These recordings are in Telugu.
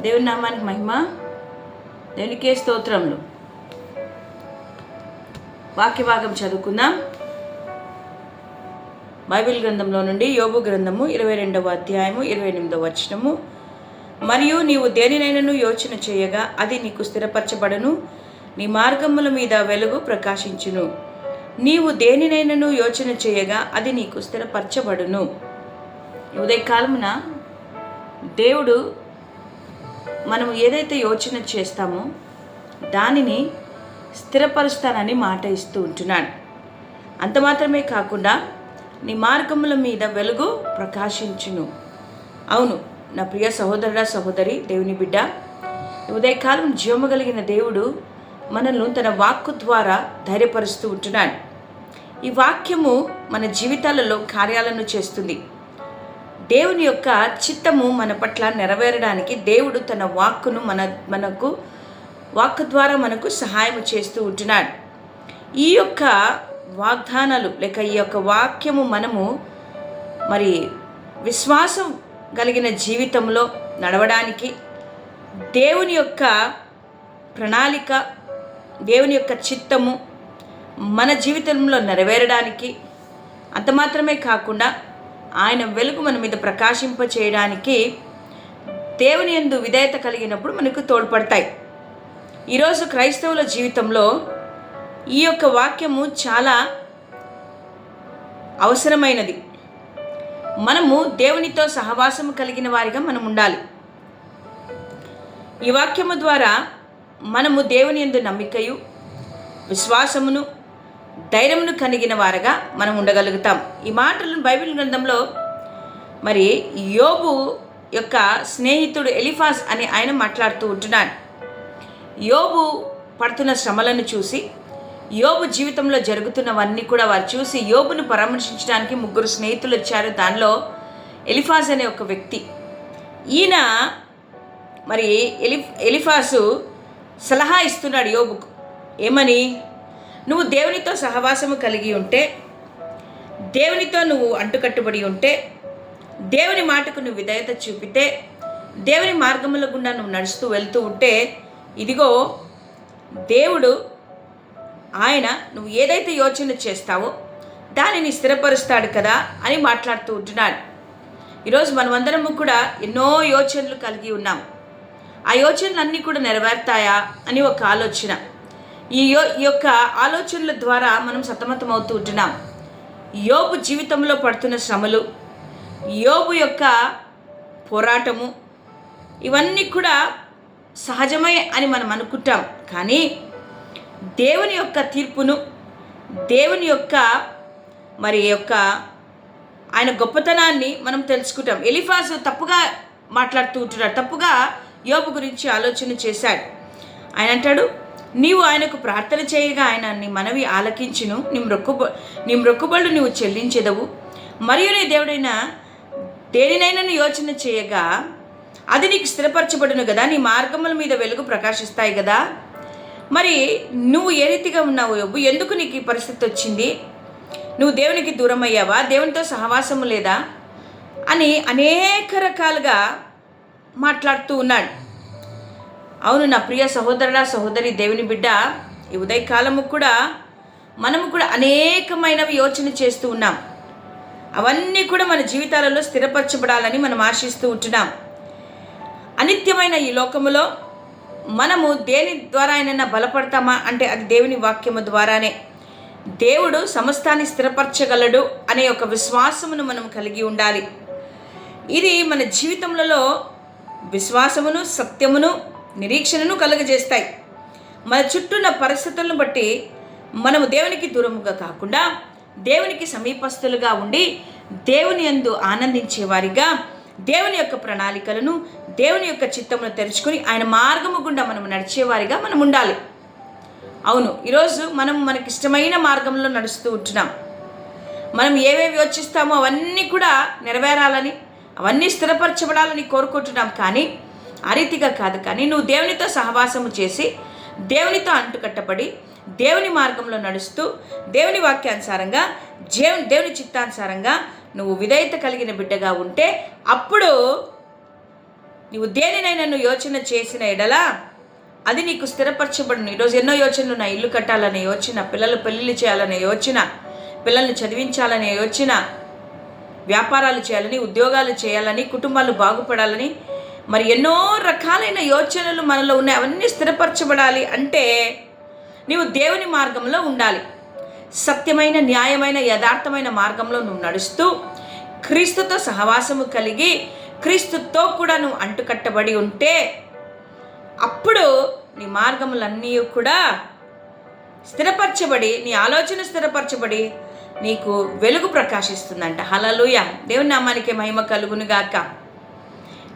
దేవుని నామానికి మహిమ. దేవునికే స్తోత్రములు. వాక్య భాగం చదువుకుందాం. బైబిల్ గ్రంథంలో నుండి యోగు గ్రంథము ఇరవై రెండవ అధ్యాయము ఇరవై ఎనిమిదవ వచనము. మరియు నీవు దేనినైనను యోచన చేయగా అది నీకు స్థిరపరచబడను. నీ మార్గముల మీద వెలుగు ప్రకాశించును. నీవు దేనినైనను యోచన చేయగా అది నీకు స్థిరపరచబడును. ఉదయకాలమున దేవుడు మనం ఏదైతే యోచన చేస్తామో దానిని స్థిరపరుస్తానని మాట ఇస్తూ ఉంటున్నాడు. అంత మాత్రమే కాకుండా నీ మార్గముల మీద వెలుగు ప్రకాశించును. అవును నా ప్రియ సహోదరుడా సహోదరి దేవుని బిడ్డ ఉదయకాలం జీవము కలిగిన దేవుడు మనల్ని తన వాక్కు ద్వారా ధైర్యపరుస్తూ ఉంటున్నాడు. ఈ వాక్యము మన జీవితాలలో కార్యాలను చేస్తుంది. దేవుని యొక్క చిత్తము మన పట్ల నెరవేరడానికి దేవుడు తన వాక్కును మన మనకు వాక్ ద్వారా మనకు సహాయం చేస్తూ ఉంటున్నాడు. ఈ యొక్క వాగ్దానాలు లేక ఈ యొక్క వాక్యము మనము మరి విశ్వాసం కలిగిన జీవితంలో నడవడానికి దేవుని యొక్క ప్రణాళిక దేవుని యొక్క చిత్తము మన జీవితంలో నెరవేరడానికి అంత మాత్రమే కాకుండా ఆయన వెలుగు మన మీద ప్రకాశింప చేయడానికి దేవుని ఎందు విధేయత కలిగినప్పుడు మనకు తోడ్పడతాయి. ఈరోజు క్రైస్తవుల జీవితంలో ఈ యొక్క వాక్యము చాలా అవసరమైనది. మనము దేవునితో సహవాసము కలిగిన వారిగా మనం ఉండాలి. ఈ వాక్యము ద్వారా మనము దేవుని ఎందు నమ్మికయు విశ్వాసమును ధైర్యమును కలిగిన వారుగా మనం ఉండగలుగుతాం. ఈ మాటలను బైబిల్ గ్రంథంలో మరి యోబు యొక్క స్నేహితుడు ఎలిఫాస్ అని ఆయన మాట్లాడుతూ ఉంటున్నాడు. యోబు పడుతున్న శ్రమలను చూసి యోబు జీవితంలో జరుగుతున్నవన్నీ కూడా వారు చూసి యోబును పరామర్శించడానికి ముగ్గురు స్నేహితులు వచ్చారు. దానిలో ఎలిఫాస్ అనే ఒక వ్యక్తి. ఈయన మరి ఎలి ఎలిఫాసు సలహా ఇస్తున్నాడు యోబుకు. ఏమని? నువ్వు దేవునితో సహవాసము కలిగి ఉంటే దేవునితో నువ్వు అంటుకట్టుబడి ఉంటే దేవుని మాటకు నువ్వు విధేయత చూపితే దేవుని మార్గముల గుండా నువ్వు నడుస్తూ వెళ్తూ ఉంటే ఇదిగో దేవుడు ఆయన నువ్వు ఏదైతే యోచన చేస్తావో దానిని స్థిరపరుస్తాడు కదా అని మాట్లాడుతూ ఉంటున్నాడు. ఈరోజు మనమందరము కూడా ఎన్నో యోచనలు కలిగి ఉన్నాం ఆ యోచనలు అన్నీ కూడా నెరవేరుతాయా అని ఒక ఆలోచన. ఈ యో యొక్క ఆలోచనల ద్వారా మనం సతమతం అవుతూ ఉంటున్నాం. యోబు జీవితంలో పడుతున్న శ్రమలు యోబు యొక్క పోరాటము ఇవన్నీ కూడా సహజమే అని మనం అనుకుంటాం. కానీ దేవుని యొక్క తీర్పును దేవుని యొక్క మరి యొక్క ఆయన గొప్పతనాన్ని మనం తెలుసుకుంటాం. ఎలిఫాస్ తప్పుగా మాట్లాడుతూ ఉంటున్నాడు తప్పుగా యోబు గురించి ఆలోచన చేశాడు. ఆయన అంటాడు నీవు ఆయనకు ప్రార్థన చేయగా ఆయన నీ మనవి ఆలకించును నీ మొక్కుబ నీ మొక్కుబళ్ళు నీవు చెల్లించెదవు. మరియు నీ దేవుడైన దేనినైనా యోచన చేయగా అది నీకు స్థిరపరచబడును కదా నీ మార్గముల మీద వెలుగు ప్రకాశిస్తాయి కదా మరి నువ్వు ఏ రీతిగా ఉన్నావు యొబ్బు ఎందుకు నీకు ఈ పరిస్థితి వచ్చింది? నువ్వు దేవునికి దూరం అయ్యావా దేవునితో సహవాసము లేదా? అని అనేక రకాలుగా మాట్లాడుతూ ఉన్నాడు. అవును నా ప్రియ సహోదరుడా సహోదరి దేవుని బిడ్డ ఈ ఉదయకాలము కూడా మనము కూడా అనేకమైనవి యోచన చేస్తూ ఉన్నాం. అవన్నీ కూడా మన జీవితాలలో స్థిరపరచబడాలని మనం ఆశిస్తూ ఉంటున్నాం. అనిత్యమైన ఈ లోకములో మనము దేని ద్వారా అయినా బలపడతామా అంటే అది దేవుని వాక్యము ద్వారానే. దేవుడు సమస్తాన్ని స్థిరపరచగలడు అనే ఒక విశ్వాసమును మనం కలిగి ఉండాలి. ఇది మన జీవితములలో విశ్వాసమును సత్యమును నిరీక్షణను కలుగజేస్తాయి. మన చుట్టూన్న పరిస్థితులను బట్టి మనము దేవునికి దూరముగా కాకుండా దేవునికి సమీపస్తులుగా ఉండి దేవుని యందు ఆనందించే వారిగా దేవుని యొక్క ప్రణాళికలను దేవుని యొక్క చిత్తమును తెరుచుకొని ఆయన మార్గము గుండా మనం నడిచేవారిగా మనం ఉండాలి. అవును ఈరోజు మనం మనకిష్టమైన మార్గంలో నడుస్తూ ఉంటున్నాం. మనం ఏవేవి యోచిస్తామో అవన్నీ కూడా నెరవేరాలని అవన్నీ స్థిరపరచబడాలని కోరుకుంటున్నాం కానీ ఆ రీతిగా కాదు కానీ నువ్వు దేవునితో సహవాసము చేసి దేవునితో అంటుకట్టబడి దేవుని మార్గంలో నడుస్తూ దేవుని వాక్యానుసారంగా జే దేవుని చిత్తానుసారంగా నువ్వు విధేయత కలిగిన బిడ్డగా ఉంటే అప్పుడు నీవు దేనినైనా నువ్వు యోచన చేసిన ఎడలా అది నీకు స్థిరపరచబడును. ఈరోజు ఎన్నో యోచనలు నా ఇల్లు కట్టాలనే యోచన పిల్లలు పెళ్ళిళ్ళు చేయాలనే యోచన పిల్లల్ని చదివించాలనే యోచన వ్యాపారాలు చేయాలని ఉద్యోగాలు చేయాలని కుటుంబాలు బాగుపడాలని మరి ఎన్నో రకాలైన యోచనలు మనలో ఉన్నాయి. అవన్నీ స్థిరపరచబడాలి అంటే నీవు దేవుని మార్గంలో ఉండాలి. సత్యమైన న్యాయమైన యథార్థమైన మార్గంలో నువ్వు నడుస్తూ క్రీస్తుతో సహవాసము కలిగి క్రీస్తుతో కూడా నువ్వు అంటుకట్టబడి ఉంటే అప్పుడు నీ మార్గములన్నీ కూడా స్థిరపరచబడి నీ ఆలోచన స్థిరపరచబడి నీకు వెలుగు ప్రకాశిస్తుందంట. హలలుయ దేవుని నామానికి మహిమ కలుగునుగాక.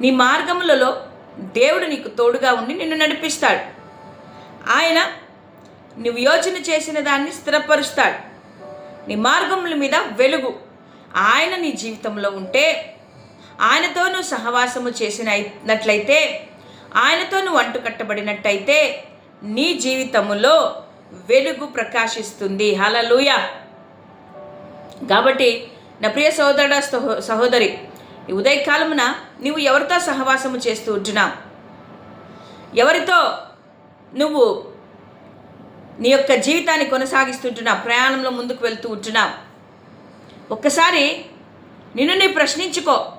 నీ మార్గములలో దేవుడు నీకు తోడుగా ఉండి నిన్ను నడిపిస్తాడు. ఆయన నువ్వు యోచన చేసిన దాన్ని స్థిరపరుస్తాడు. నీ మార్గముల మీద వెలుగు. ఆయన నీ జీవితంలో ఉంటే ఆయనతో నువ్వు సహవాసము చేసినట్లయితే ఆయనతో నువ్వు అంటు కట్టబడినట్టయితే నీ జీవితములో వెలుగు ప్రకాశిస్తుంది. హలలుయ కాబట్టి నా ప్రియ సహోదరుడ సహో సహోదరి ఉదయకాలమున నువ్వు ఎవరితో సహవాసము చేస్తూ ఉంటున్నావు? ఎవరితో నువ్వు నీ యొక్క జీవితాన్ని కొనసాగిస్తుంటున్నావు ప్రయాణంలో ముందుకు వెళ్తూ ఉంటున్నావు? ఒక్కసారి నిన్ను నీ ప్రశ్నించుకో.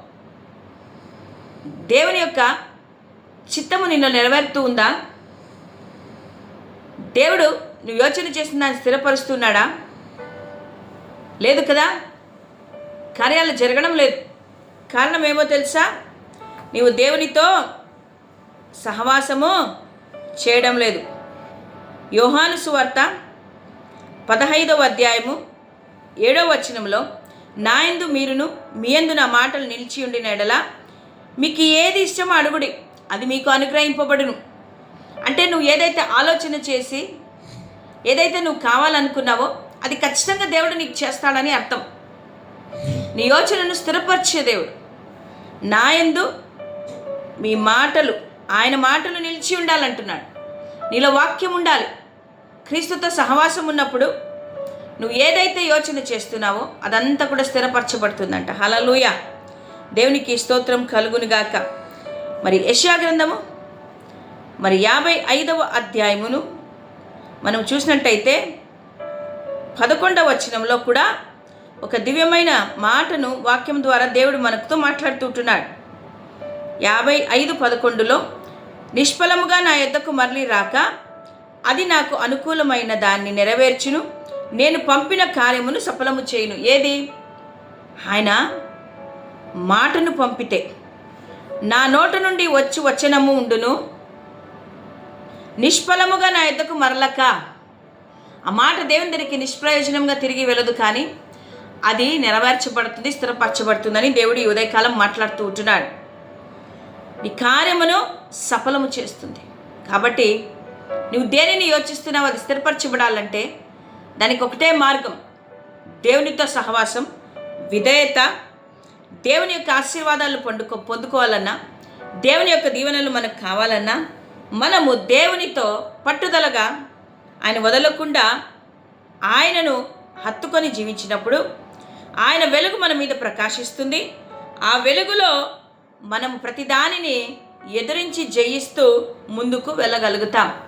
దేవుని యొక్క చిత్తము నిన్ను నెరవేరుతూ ఉందా? దేవుడు నువ్వు యోచన చేసిన దాన్ని స్థిరపరుస్తున్నాడా లేదు కదా? కార్యాలు జరగడం లేదు. కారణం ఏమో తెలుసా? నీవు దేవునితో సహవాసము చేయడం లేదు. యోహాను సువార్త పదహైదవ అధ్యాయము ఏడవ వచనంలో నాయందు మీరును మీ యందు నా మాటలు నిలిచి ఉండిన ఎడల మీకు ఏది ఇష్టమో అడుగుడి అది మీకు అనుగ్రహింపబడును. అంటే నువ్వు ఏదైతే ఆలోచన చేసి ఏదైతే నువ్వు కావాలనుకున్నావో అది ఖచ్చితంగా దేవుడు నీకు చేస్తాడని అర్థం. నీ యోచనను స్థిరపరిచే దేవుడు. నాయందు మీ మాటలు ఆయన మాటలు నిలిచి ఉండాలంటున్నాడు. నీలో వాక్యం ఉండాలి. క్రీస్తుతో సహవాసం ఉన్నప్పుడు నువ్వు ఏదైతే యోచన చేస్తున్నావో అదంతా కూడా స్థిరపరచబడుతుందంట. హలలుయ దేవునికి స్తోత్రం కలుగునుగాక మరి యశా గ్రంథము మరి యాభై ఐదవ అధ్యాయమును మనం చూసినట్టయితే పదకొండవ వచనంలో కూడా ఒక దివ్యమైన మాటను వాక్యం ద్వారా దేవుడు మనకుతో మాట్లాడుతుంటున్నాడు యాభై ఐదు పదకొండులో నిష్ఫలముగా నా యొద్దకు మరలి రాక అది నాకు అనుకూలమైన దాన్ని నెరవేర్చును. నేను పంపిన కార్యమును సఫలము చేయను. ఏది? ఆయన మాటను పంపితే నా నోట నుండి వచ్చి వచనము ఉండును. నిష్ఫలముగా నా యొద్దకు మరలక. ఆ మాట దేవుని దగ్గరికి నిష్ప్రయోజనంగా తిరిగి వెళ్ళదు కానీ అది నెరవేర్చబడుతుంది స్థిరపరచబడుతుందని దేవుడు ఈ ఉదయకాలం మాట్లాడుతూ ఉంటున్నాడు. నీ కార్యమును సఫలము చేస్తుంది. కాబట్టి నువ్వు దేనిని యోచిస్తున్నావు అది స్థిరపరచబడాలంటే దానికి ఒకటే మార్గం దేవునితో సహవాసం విధేయత. దేవుని యొక్క ఆశీర్వాదాలు పండుకో పొందుకోవాలన్నా దేవుని యొక్క దీవెనలు మనకు కావాలన్నా మనము దేవునితో పట్టుదలగా ఆయన వదలకుండా ఆయనను హత్తుకొని జీవించినప్పుడు ఆయన వెలుగు మన మీద ప్రకాశిస్తుంది. ఆ వెలుగులో మనము ప్రతిదానిని ఎదిరించి జయిస్తూ ముందుకు వెళ్ళగలుగుతాం.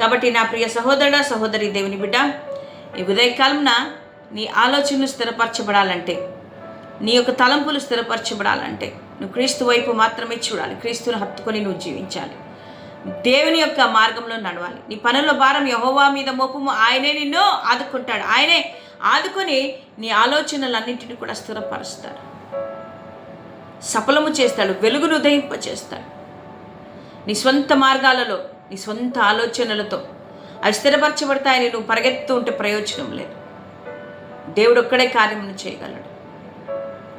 కాబట్టి నా ప్రియ సహోదరుడ సహోదరి దేవుని బిడ్డ ఈ ఉదయకాలంన నీ ఆలోచనలు స్థిరపరచబడాలంటే నీ యొక్క తలంపులు స్థిరపరచబడాలంటే నువ్వు క్రీస్తు వైపు మాత్రమే చూడాలి. క్రీస్తును హత్తుకొని నువ్వు జీవించాలి. దేవుని యొక్క మార్గంలో నడవాలి. నీ పనుల భారం యహోవా మీద మోపము. ఆయనే నిన్ను ఆదుకుంటాడు. ఆయనే ఆదుకొని నీ ఆలోచనలన్నింటినీ కూడా స్థిరపరుస్తాడు. సఫలము చేస్తాడు వెలుగును ఉదయింపచేస్తాడు. నీ స్వంత మార్గాలలో నీ స్వంత ఆలోచనలతో అవి స్థిరపరచబడతాయని నువ్వు పరిగెత్తుతూ ఉంటే ప్రయోజనం లేదు. దేవుడు ఒక్కడే కార్యమును చేయగలడు.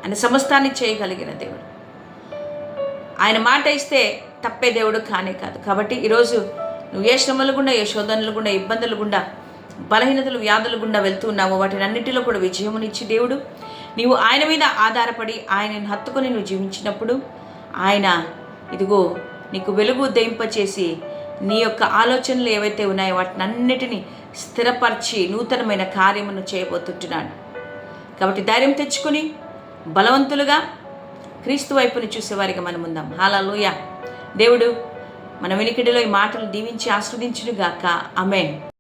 ఆయన సమస్తాన్ని చేయగలిగిన దేవుడు. ఆయన మాట ఇస్తే తప్పే దేవుడు కానే కాదు. కాబట్టి ఈరోజు నువ్వు ఏ శ్రమలు గుండా ఏ శోధనలు గుండా ఇబ్బందులు గుండా బలహీనతలు వ్యాధులు గుండా వెళ్తూ ఉన్నావో. వాటిని అన్నిటిలో కూడా విజయమునిచ్చి దేవుడు నీవు ఆయన మీద ఆధారపడి ఆయనను హత్తుకొని నువ్వు జీవించినప్పుడు ఆయన ఇదిగో నీకు వెలుగు దయింపచేసి నీ యొక్క ఆలోచనలు ఏవైతే ఉన్నాయో వాటిని అన్నిటినీ స్థిరపరిచి నూతనమైన కార్యమును చేయబోతుంటున్నాడు. కాబట్టి ధైర్యం తెచ్చుకొని బలవంతులుగా క్రీస్తు వైపుని చూసేవారిగా మనం ఉందాం. హాలూయ దేవుడు మన వెనికిడిలో ఈ మాటలు దీవించి ఆస్వాదించునుగాక. అమెన్